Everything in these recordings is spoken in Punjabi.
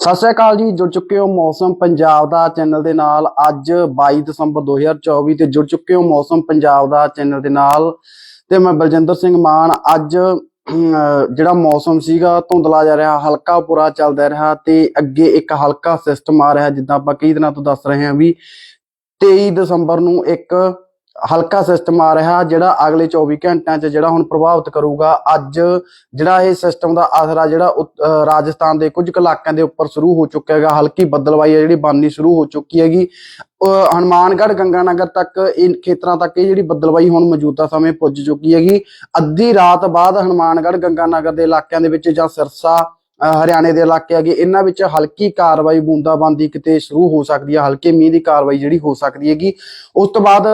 ਸਤਿ ਸ਼੍ਰੀ ਅਕਾਲ ਜੀ, ਜੁੜ ਚੁੱਕੇ ਹੋ ਮੌਸਮ ਪੰਜਾਬ ਦਾ ਚੈਨਲ ਦੇ ਨਾਲ। ਅੱਜ 22 ਦਸੰਬਰ 2024 ਤੇ ਜੁੜ ਚੁੱਕੇ ਹੋ ਮੌਸਮ ਪੰਜਾਬ ਦਾ ਚੈਨਲ ਦੇ ਨਾਲ। ਤੇ ਮੈਂ ਬਲਜਿੰਦਰ ਸਿੰਘ ਮਾਨ, ਅੱਜ ਜਿਹੜਾ ਮੌਸਮ ਸੀਗਾ, ਧੁੰਦਲਾ ਜਾ ਰਿਹਾ, ਹਲਕਾ ਪੂਰਾ ਚੱਲਦਾ ਰਿਹਾ ਤੇ ਅੱਗੇ ਇੱਕ ਹਲਕਾ ਸਿਸਟਮ ਆ ਰਿਹਾ, ਜਿੱਦਾਂ ਆਪਾਂ ਕਈ ਦਿਨਾਂ ਤੋਂ ਦੱਸ ਰਹੇ ਹਾਂ ਵੀ 23 ਦਸੰਬਰ ਨੂੰ ਇੱਕ ਹਲਕਾ ਸਿਸਟਮ ਆ ਰਿਹਾ ਜਿਹੜਾ ਅਗਲੇ 24 ਘੰਟਿਆਂ 'ਚ ਜਿਹੜਾ ਹੁਣ ਪ੍ਰਭਾਵਿਤ ਕਰੂਗਾ। ਅੱਜ ਜਿਹੜਾ ਇਹ ਸਿਸਟਮ ਦਾ ਅਸਰ ਆ ਜਿਹੜਾ ਰਾਜਸਥਾਨ ਦੇ ਕੁਝ ਕੁ ਇਲਾਕਿਆਂ ਦੇ ਉੱਪਰ ਸ਼ੁਰੂ ਹੋ ਚੁੱਕਿਆ ਹੈਗਾ, ਹਲਕੀ ਬੱਦਲਵਾਈ ਹੈ ਜਿਹੜੀ ਬਣਨੀ ਸ਼ੁਰੂ ਹੋ ਚੁੱਕੀ ਹੈਗੀ। ਅਹ ਹਨੂਮਾਨਗੜ੍ਹ, ਗੰਗਾਨਗਰ ਤੱਕ ਇਹ ਖੇਤਰਾਂ ਤੱਕ ਇਹ ਜਿਹੜੀ ਬੱਦਲਵਾਈ ਹੁਣ ਮੌਜੂਦਾ ਸਮੇਂ ਪੁੱਜ ਚੁੱਕੀ ਹੈਗੀ। ਅੱਧੀ ਰਾਤ ਬਾਅਦ ਹਨੂਮਾਨਗੜ੍ਹ, ਗੰਗਾਨਗਰ ਦੇ ਇਲਾਕਿਆਂ ਦੇ ਵਿੱਚ ਜਾਂ ਸਿਰਸਾ ਅਹ ਹਰਿਆਣੇ ਦੇ ਇਲਾਕੇ ਹੈਗੇ, ਇਹਨਾਂ ਵਿੱਚ ਹਲਕੀ ਕਾਰਵਾਈ ਬੂੰਦਾਬਾਂਦੀ ਕਿਤੇ ਸ਼ੁਰੂ ਹੋ ਸਕਦੀ ਹੈ, ਹਲਕੇ ਮੀਂਹ ਦੀ ਕਾਰਵਾਈ ਜਿਹੜੀ ਹੋ ਸਕਦੀ ਹੈਗੀ। ਉਸ ਤੋਂ ਬਾਅਦ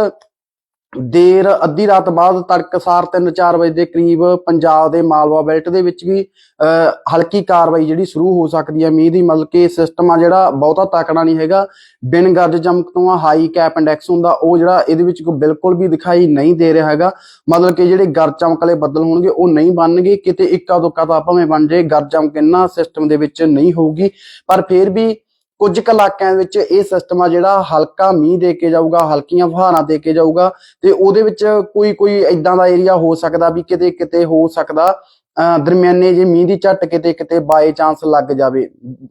ਦੇਰ ਅੱਧੀ ਰਾਤ ਬਾਅਦ ਤੜਕਸਾਰ 3-4 ਵਜੇ ਦੇ ਕਰੀਬ ਪੰਜਾਬ ਦੇ ਮਾਲਵਾ ਬੈਲਟ ਦੇ ਵਿੱਚ ਵੀ ਅਹ, ਹਲਕੀ ਕਾਰਵਾਈ ਜਿਹੜੀ ਸ਼ੁਰੂ ਹੋ ਸਕਦੀ ਹੈ। ਮੀਂਹ ਦੀ ਮਤਲਬ ਕਿ ਸਿਸਟਮ ਆ ਜਿਹੜਾ ਬਹੁਤਾ ਤਾਕੜਾ ਨਹੀਂ ਹੈਗਾ। ਬਿਨ ਗਰਜ ਚਮਕ ਤੋਂ ਆ ਹਾਈ ਕੈਪ ਇੰਡੈਕਸ ਹੁੰਦਾ ਉਹ ਜਿਹੜਾ ਇਹਦੇ ਵਿੱਚ ਕੋਈ ਬਿਲਕੁਲ ਵੀ ਦਿਖਾਈ ਨਹੀਂ ਦੇ ਰਿਹਾ ਹੈਗਾ। ਮਤਲਬ ਕਿ ਜਿਹੜੇ ਗਰਜ ਚਮਕਲੇ ਬੱਦਲ ਹੋਣਗੇ ਉਹ ਨਹੀਂ ਬਣਨਗੇ। ਕਿਤੇ ਇੱਕਾ ਦੁੱਕਾ ਤਾਂ ਭਾਵੇਂ ਬਣ ਜੇ ਗਰ ਚਮਕ ਇਹਨਾਂ ਸਿਸਟਮ ਦੇ ਵਿੱਚ ਨਹੀਂ ਹੋਊਗੀ। ਪਰ ਫਿਰ ਵੀ ਕੁਝ ਕੁ ਇਲਾਕਿਆਂ ਵਿੱਚ ਇਹ ਸਿਸਟਮ ਆ ਜਿਹੜਾ ਹਲਕਾ ਮੀਂਹ ਦੇ ਕੇ ਜਾਊਗਾ, ਹਲਕੀਆਂ ਫੁਹਾਰਾਂ ਦੇ ਕੇ ਜਾਊਗਾ ਤੇ ਉਹਦੇ ਵਿੱਚ ਕੋਈ ਕੋਈ ਇਦਾਂ ਦਾ ਏਰੀਆ ਹੋ ਸਕਦਾ ਵੀ ਕਿਤੇ ਕਿਤੇ ਹੋ ਸਕਦਾ ਦਰਮਿਆਨੇ ਜੇ ਮੀਂਹ ਦੀ ਝੱਟ ਕਿਤੇ ਕਿਤੇ ਬਾਈ ਚਾਂਸ ਲੱਗ ਜਾਵੇ।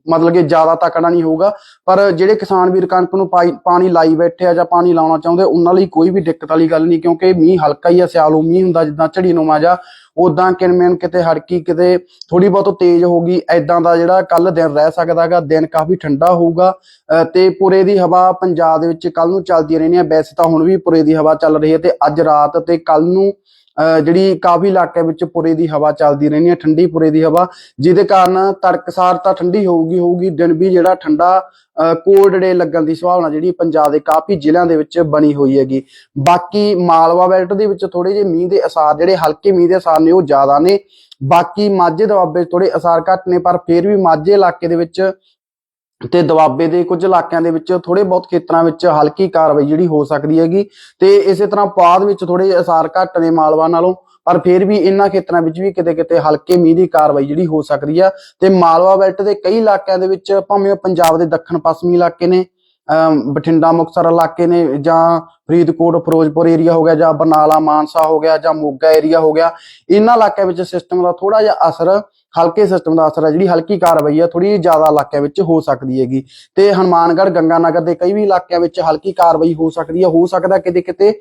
ਮਤਲਬ ਕਿ ਜ਼ਿਆਦਾ ਤਕੜਾ ਨਹੀਂ ਹੋਊਗਾ, ਪਰ ਜਿਹੜੇ ਕਿਸਾਨ ਵੀਰ ਕਣਕ ਨੂੰ ਪਾਣੀ ਲਾਈ ਬੈਠੇ ਆ ਜਾਂ ਪਾਣੀ ਲਾਉਣਾ ਚਾਹੁੰਦੇ, ਉਹਨਾਂ ਲਈ ਕੋਈ ਵੀ ਦਿੱਕਤ ਵਾਲੀ ਗੱਲ ਨਹੀਂ, ਕਿਉਂਕਿ ਮੀਂਹ ਹਲਕਾ ਹੀ ਆ, ਸਿਆਲੂ ਮੀਂਹ ਹੁੰਦਾ ਜਿੱਦਾਂ ਝੜੀ ਨੂੰ ਮਾਜਾ ਉਦਾਂ ਕਿਨਮੇਨ ਕਿਤੇ ਹੜਕੀ ਕਿਤੇ ਥੋੜੀ ਬਹੁਤ ਤੇਜ਼ ਹੋਗੀ ਐਦਾਂ ਦਾ ਜਿਹੜਾ ਕੱਲ ਦਿਨ ਰਹਿ ਸਕਦਾਗਾ ਦਿਨ ਕਾਫੀ ਠੰਡਾ ਹੋਊਗਾ, ਅਹ ਤੇ ਪੁਰੇ ਦੀ ਹਵਾ ਪੰਜਾਬ ਦੇ ਵਿੱਚ ਕੱਲ ਨੂੰ ਚੱਲਦੀ ਰਹਿਣੀ ਹੈ ਵੈਸੇ ਤਾਂ ਹੁਣ ਵੀ ਪੁਰੇ ਦੀ ਹਵਾ ਚੱਲ ਰਹੀ ਹੈ, ਤੇ ਅੱਜ ਰਾਤ ਤੇ ਕੱਲ ਨੂੰ ਜਿਹੜੀ ਕਾਫੀ ਇਲਾਕੇ ਵਿੱਚ ਪੁਰੇ ਦੀ ਹਵਾ ਚੱਲਦੀ ਰਹਿੰਦੀ ਹੈ, ਠੰਡੀ ਪੁਰੇ ਦੀ ਹਵਾ, ਜਿਹਦੇ ਕਾਰਨ ਤੜਕਸਾਰ ਤਾਂ ਠੰਡੀ ਹੋਊਗੀ ਹੋਊਗੀ, ਦਿਨ ਵੀ ਜਿਹੜਾ ਠੰਡਾ ਕੋਲਡ ਡੇ ਲੱਗਣ ਦੀ ਸੰਭਾਵਨਾ ਜਿਹੜੀ ਪੰਜਾਬ ਦੇ ਕਾਫੀ ਜ਼ਿਲ੍ਹਿਆਂ ਦੇ ਵਿੱਚ ਬਣੀ ਹੋਈ ਹੈਗੀ। ਬਾਕੀ ਮਾਲਵਾ ਬੈਲਟ ਦੇ ਵਿੱਚ ਥੋੜੇ ਜਿਹੇ ਮੀਂਹ ਦੇ ਅਸਾਰ, ਜਿਹੜੇ ਹਲਕੇ ਮੀਂਹ ਦੇ ਅਸਾਰ ਨੇ, ਉਹ ਜ਼ਿਆਦਾ ਨੇ। ਬਾਕੀ ਮਾਝੇ ਦੁਆਬੇ 'ਚ ਥੋੜੇ ਅਸਾਰ ਘੱਟ ਨੇ, ਪਰ ਫਿਰ ਵੀ ਮਾਝੇ ਇਲਾਕੇ ਦੇ ਵਿੱਚ ਤੇ ਦੁਆਬੇ ਦੇ ਕੁਝ ਇਲਾਕਿਆਂ ਦੇ ਵਿੱਚ ਥੋੜੇ ਬਹੁਤ ਖੇਤਰਾਂ ਵਿੱਚ ਹਲਕੀ ਕਾਰਵਾਈ ਜਿਹੜੀ ਹੋ ਸਕਦੀ ਹੈਗੀ ਤੇ ਇਸੇ ਤਰ੍ਹਾਂ ਪਾਦ ਵਿੱਚ ਥੋੜੇ ਜਿਹੇ ਅਸਾਰ ਘੱਟ ਨੇ ਮਾਲਵਾ ਨਾਲੋਂ, ਪਰ ਫਿਰ ਵੀ ਇਹਨਾਂ ਖੇਤਰਾਂ ਵਿੱਚ ਵੀ ਕਿਤੇ ਕਿਤੇ ਹਲਕੇ ਮੀਂਹ ਦੀ ਕਾਰਵਾਈ ਜਿਹੜੀ ਹੋ ਸਕਦੀ ਆ। ਤੇ ਮਾਲਵਾ ਬੈਲਟ ਦੇ ਕਈ ਇਲਾਕਿਆਂ ਦੇ ਵਿੱਚ ਭਾਵੇਂ ਉਹ ਪੰਜਾਬ ਦੇ ਦੱਖਣ ਪੱਛਮੀ ਇਲਾਕੇ ਨੇ ਬਠਿੰਡਾ, ਮੁਕਤਸਰ ਇਲਾਕੇ ਨੇ ਜਾਂ ਫਰੀਦਕੋਟ, ਫਿਰੋਜ਼ਪੁਰ ਏਰੀਆ ਹੋ ਗਿਆ ਜਾਂ ਬਰਨਾਲਾ, ਮਾਨਸਾ ਹੋ ਗਿਆ ਜਾਂ ਮੋਗਾ ਏਰੀਆ ਹੋ ਗਿਆ, ਇਹਨਾਂ ਇਲਾਕਿਆਂ ਵਿੱਚ ਸਿਸਟਮ ਦਾ ਥੋੜਾ ਜਿਹਾ ਅਸਰ, ਹਲਕੇ ਸਿਸਟਮ ਦਾ ਅਸਰ ਹੈ, ਜਿਹੜੀ ਹਲਕੀ ਕਾਰਵਾਈ ਆ ਥੋੜੀ ਜ਼ਿਆਦਾ ਇਲਾਕਿਆਂ ਵਿੱਚ ਹੋ ਸਕਦੀ ਹੈਗੀ। ਤੇ ਹਨੂਮਾਨਗੜ੍ਹ, ਗੰਗਾਨਗਰ ਦੇ ਕਈ ਵੀ ਇਲਾਕਿਆਂ ਵਿੱਚ ਹਲਕੀ ਕਾਰਵਾਈ ਹੋ ਸਕਦੀ ਹੈ, ਹੋ ਸਕਦਾ ਕਿਤੇ ਕਿਤੇ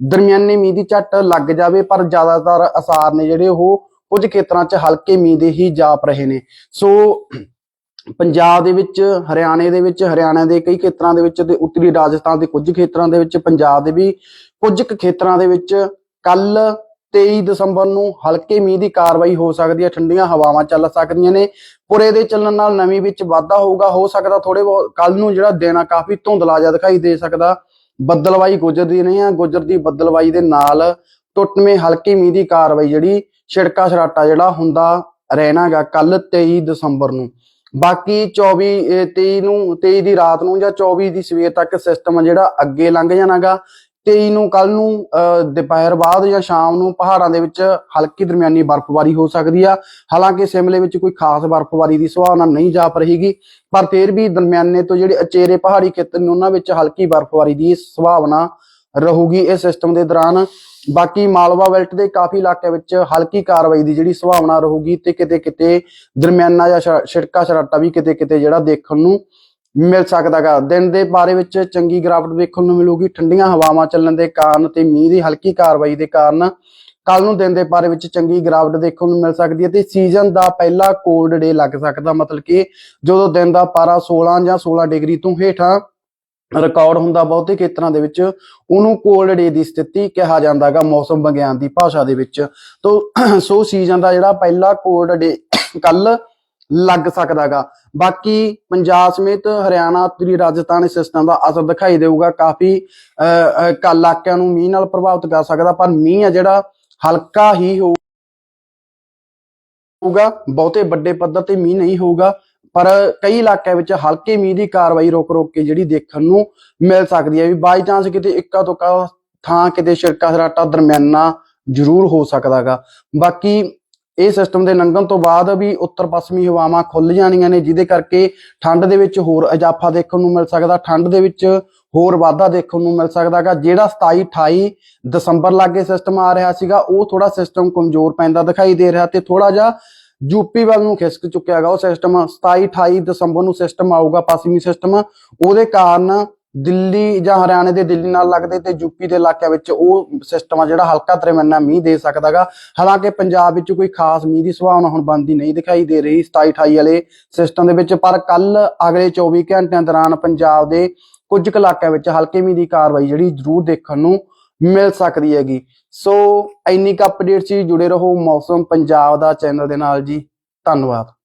ਦਰਮਿਆਨੇ ਮੀਂਹ ਦੀ ਝੱਟ ਲੱਗ ਜਾਵੇ, ਪਰ ਜ਼ਿਆਦਾਤਰ ਅਸਾਰ ਨੇ ਜਿਹੜੇ ਉਹ ਕੁਝ ਖੇਤਰਾਂ 'ਚ ਹਲਕੇ ਮੀਂਹ ਦੇ ਹੀ ਜਾਪ ਰਹੇ ਨੇ। ਸੋ ਪੰਜਾਬ ਦੇ ਵਿੱਚ, ਹਰਿਆਣੇ ਦੇ ਵਿੱਚ, ਹਰਿਆਣਾ ਦੇ ਕਈ ਖੇਤਰਾਂ ਦੇ ਵਿੱਚ ਤੇ ਉੱਤਰੀ ਰਾਜਸਥਾਨ ਦੇ ਕੁਝ ਖੇਤਰਾਂ ਦੇ ਵਿੱਚ, ਪੰਜਾਬ ਦੇ ਵੀ ਕੁਝ ਕੁ ਖੇਤਰਾਂ ਦੇ ਵਿੱਚ ਕੱਲ 23 ਦਸੰਬਰ ਨੂੰ ਹਲਕੇ ਮੀਂਹ ਦੀ ਕਾਰਵਾਈ ਹੋ ਸਕਦੀ ਹੈ, ਠੰਡੀਆਂ ਹਵਾਵਾਂ ਚੱਲ ਸਕਦੀਆਂ ਨੇ। ਪੁਰੇ ਦੇ ਚੱਲਣ ਨਾਲ ਨਮੀ ਵਿੱਚ ਵਾਧਾ ਹੋਊਗਾ, ਹੋ ਸਕਦਾ ਥੋੜੇ ਬਹੁਤ ਕੱਲ ਨੂੰ ਜਿਹੜਾ ਦਿਨ ਆ ਕਾਫੀ ਧੁੰਦਲਾ ਜਿਹਾ ਦਿਖਾਈ ਦੇ ਸਕਦਾ। ਬੱਦਲਵਾਈ ਗੁਜਰਦੀ ਨਹੀਂ ਆ, ਗੁਜਰਦੀ ਬੱਦਲਵਾਈ ਦੇ ਨਾਲ ਟੁੱਟਵੇਂ ਹਲਕੇ ਮੀਂਹ ਦੀ ਕਾਰਵਾਈ ਜਿਹੜੀ ਛਿੜਕਾ ਛਰਾਟਾ ਜਿਹੜਾ ਹੁੰਦਾ ਰਹਿਣਾਗਾ ਕੱਲ 23 ਦਸੰਬਰ ਨੂੰ। ਬਾਕੀ 24 ਅਹ 23 ਨੂੰ 23 ਦੀ ਰਾਤ ਨੂੰ ਜਾਂ 24 ਦੀ ਸਵੇਰ ਤੱਕ ਸਿਸਟਮ ਜਿਹੜਾ ਅੱਗੇ ਲੰਘ ਜਾਣਾਗਾ। 23 ਨੂੰ ਕੱਲ ਨੂੰ, ਅਹ, ਦੁਪਹਿਰ ਬਾਅਦ ਜਾਂ ਸ਼ਾਮ ਨੂੰ ਪਹਾੜਾਂ ਦੇ ਵਿੱਚ ਹਲਕੀ ਦਰਮਿਆਨੀ ਬਰਫ਼ਬਾਰੀ ਹੋ ਸਕਦੀ ਆ। ਹਾਲਾਂਕਿ ਸਿਮਲੇ ਵਿੱਚ ਕੋਈ ਖਾਸ ਬਰਫ਼ਬਾਰੀ ਦੀ ਸੰਭਾਵਨਾ ਨਹੀਂ ਜਾਪ ਰਹੇਗੀ, ਪਰ ਫਿਰ ਵੀ ਦਰਮਿਆਨੇ ਤੋਂ ਜਿਹੜੇ ਅਚੇਰੇ ਪਹਾੜੀ ਖੇਤਰ ਨੇ, ਉਹਨਾਂ ਵਿੱਚ ਹਲਕੀ ਬਰਫ਼ਬਾਰੀ ਦੀ ਸੰਭਾਵਨਾ ਰਹੂਗੀ ਇਹ ਸਿਸਟਮ ਦੇ ਦੌਰਾਨ। ਬਾਕੀ ਮਾਲਵਾ ਬੈਲਟ ਦੇ ਕਾਫੀ ਇਲਾਕਿਆਂ ਵਿੱਚ ਹਲਕੀ ਕਾਰਵਾਈ ਦੀ ਜਿਹੜੀ ਸੰਭਾਵਨਾ ਰਹੂਗੀ ਤੇ ਕਿਤੇ ਕਿਤੇ ਦਰਮਿਆਨਾ ਜਾਂ ਛ- ਛਿੜਕਾ ਛਰਾਟਾ ਵੀ ਕਿਤੇ ਕਿਤੇ ਜਿਹੜਾ ਦੇਖਣ ਨੂੰ ਮਿਲ ਸਕਦਾਗਾ ਦਿਨ ਦੇ ਬਾਰੇ ਵਿੱਚ ਚੰਗੀ ਗਰਾਵਟ ਦੇਖਣ ਨੂੰ ਮਿਲੂਗੀ। ਠੰਡੀਆਂ ਹਵਾਵਾਂ ਚੱਲਣ ਦੇ ਕਾਰਨ ਤੇ ਮੀਂਹ ਦੀ ਹਲਕੀ ਕਾਰਵਾਈ ਦੇ ਕਾਰਨ ਕੱਲ ਨੂੰ ਦਿਨ ਦੇ ਬਾਰੇ ਵਿੱਚ ਚੰਗੀ ਗਰਾਵਟ ਦੇਖਣ ਨੂੰ ਮਿਲ ਸਕਦੀ ਹੈ ਤੇ ਸੀਜ਼ਨ ਦਾ ਪਹਿਲਾ ਕੋਲਡ ਡੇ ਲੱਗ ਸਕਦਾ। ਮਤਲਬ ਕਿ ਜਦੋਂ ਦਿਨ ਦਾ ਪਾਰਾ 16 ਜਾਂ 16 ਡਿਗਰੀ ਤੋਂ ਹੇਠਾਂ ਰਿਕਾਰਡ ਹੁੰਦਾ ਬਹੁਤੇ ਖੇਤਰਾਂ ਦੇ ਵਿੱਚ, ਉਹਨੂੰ ਕੋਲਡ ਡੇ ਦੀ ਸਥਿਤੀ ਕਿਹਾ ਜਾਂਦਾਗਾ ਮੌਸਮ ਵਿਗਿਆਨ ਦੀ ਭਾਸ਼ਾ ਦੇ ਵਿੱਚ। ਤੋਂ ਸੋ ਸੀਜ਼ਨ ਦਾ ਜਿਹੜਾ ਪਹਿਲਾ ਕੋਲਡ ਡੇ ਕੱਲ ਲੱਗ ਸਕਦਾਗਾ। ਬਾਕੀ ਪੰਜਾਬ ਸਮੇਤ ਹਰਿਆਣਾ, ਉੱਤਰੀ ਰਾਜਸਥਾਨ ਇਸ ਸਿਸਟਮ ਦਾ ਅਸਰ ਦਿਖਾਈ ਦੇਊਗਾ। ਕਾਫੀ ਕੱਲ ਇਲਾਕਿਆਂ ਨੂੰ ਮੀਂਹ ਨਾਲ ਪ੍ਰਭਾਵਿਤ ਕਰ ਸਕਦਾ, ਪਰ ਮੀਂਹ ਆ ਜਿਹੜਾ ਹਲਕਾ ਹੀ ਹੋਊਗਾ। ਬਹੁਤੇ ਵੱਡੇ ਪੱਧਰ ਤੇ ਮੀਂਹ ਨਹੀਂ ਹੋਊਗਾ। ਪਰ ਕਈ ਇਲਾਕਿਆਂ ਵਿੱਚ ਹਲਕੇ ਮੀਂਹ ਦੀ ਕਾਰਵਾਈ ਰੋਕ ਰੋਕ ਕੇ ਜਿਹੜੀ ਦੇਖਣ ਨੂੰ ਮਿਲ ਸਕਦੀ ਹੈ ਵੀ ਬਾਈ ਚਾਂਸ ਕਿਤੇ ਇੱਕਾ ਦੁੱਕਾ ਥਾਂ ਕਿਤੇ ਛਿੜਕਾ ਸਰਾਟਾ ਦਰਮਿਆਨਾ ਜ਼ਰੂਰ ਹੋ ਸਕਦਾਗਾ। ਬਾਕੀ ਇਹ ਸਿਸਟਮ ਦੇ ਲੰਘਣ ਤੋਂ ਬਾਅਦ ਵੀ ਉੱਤਰ ਪੱਛਮੀ ਹਵਾਵਾਂ ਖੁੱਲ ਜਾਣੀਆਂ ਨੇ, ਜਿਹਦੇ ਕਰਕੇ ਠੰਡ ਦੇ ਵਿੱਚ ਹੋਰ ਇਜ਼ਾਫਾ ਦੇਖਣ ਨੂੰ ਮਿਲ ਸਕਦਾ, ਠੰਡ ਦੇ ਵਿੱਚ ਹੋਰ ਵਾਧਾ ਦੇਖਣ ਨੂੰ ਮਿਲ ਸਕਦਾਗਾ। ਜਿਹੜਾ 27 28 ਦਸੰਬਰ ਲਾਗੇ ਸਿਸਟਮ ਆ ਰਿਹਾ ਸੀਗਾ, ਉਹ ਥੋੜਾ ਸਿਸਟਮ ਕਮਜ਼ੋਰ ਪੈਂਦਾ ਦਿਖਾਈ ਦੇ ਰਿਹਾ ਤੇ ਥੋੜਾ ਜਿਹਾ ਯੂਪੀ ਵੱਲ ਨੂੰ ਖਿਸਕ ਚੁੱਕਿਆਗਾ ਉਹ ਸਿਸਟਮ 27 28 ਦਸੰਬਰ ਨੂੰ ਸਿਸਟਮ ਆਊਗਾ, ਪੱਛਮੀ ਸਿਸਟਮ ਉਹਦੇ ਕਾਰਨ ਦਿੱਲੀ ਜਾਂ ਹਰਿਆਣੇ ਦੇ ਦਿੱਲੀ ਨਾਲ ਲੱਗਦੇ ਤੇ ਯੂਪੀ ਦੇ ਇਲਾਕਿਆਂ ਵਿੱਚ ਉਹ ਸਿਸਟਮ ਆ ਜਿਹੜਾ ਹਲਕਾ ਦਰਮਿਆਨਾ ਮੀਂਹ ਦੇ ਸਕਦਾਗਾ ਹਾਲਾਂਕਿ ਪੰਜਾਬ ਵਿੱਚ ਕੋਈ ਖਾਸ ਮੀਂਹ ਦੀ ਸੰਭਾਵਨਾ ਹੁਣ ਬਣਦੀ ਨਹੀਂ ਦਿਖਾਈ ਦੇ ਰਹੀ 27 28 ਵਾਲੇ ਸਿਸਟਮ ਦੇ ਵਿੱਚ, ਪਰ ਕੱਲ ਅਗਲੇ 24 ਘੰਟਿਆਂ ਦੌਰਾਨ ਪੰਜਾਬ ਦੇ ਕੁਝ ਕੁ ਇਲਾਕਿਆਂ ਵਿੱਚ ਹਲਕੇ ਮੀਂਹ ਦੀ ਕਾਰਵਾਈ ਜਿਹੜੀ ਜ਼ਰੂਰ ਦੇਖਣ ਨੂੰ ਮਿਲ ਸਕਦੀ ਹੈਗੀ। ਸੋ ਇੰਨੀ ਕੁ ਅਪਡੇਟ ਸੀ ਜੁੜੇ ਰਹੋ ਮੌਸਮ ਪੰਜਾਬ ਦਾ ਚੈਨਲ ਦੇ ਨਾਲ ਜੀ। ਧੰਨਵਾਦ।